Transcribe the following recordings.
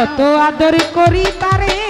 কত আদর করি তারে।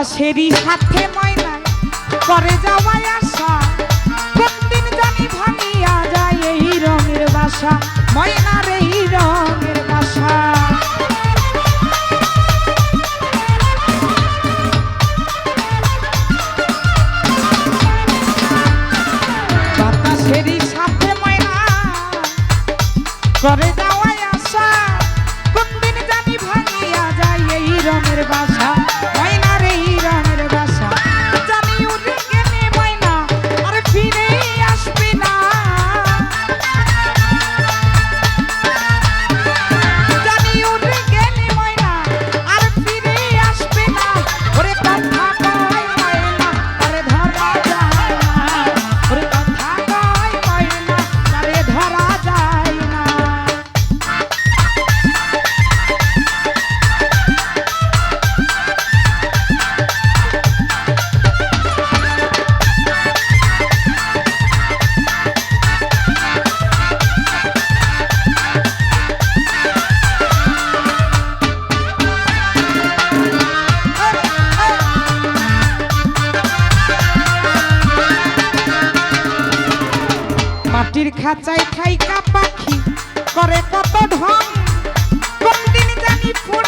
আকাশেরই সাথে ময়না পরে যাওয়ায় আশা। প্রতিদিন জানি ভাঙিয়া যায় এই রঙের বাসা ময়নার এই রঙের বাসা। বাতাসেরই সাথে ময়না করে যাওয়ায় আশা। কোনদিন জানি ভাঙিয়া যায় এই রঙের বাসা। খাঁচাই খাইকা পাখি। করে কত ঢং কোনদিন জানি ফুল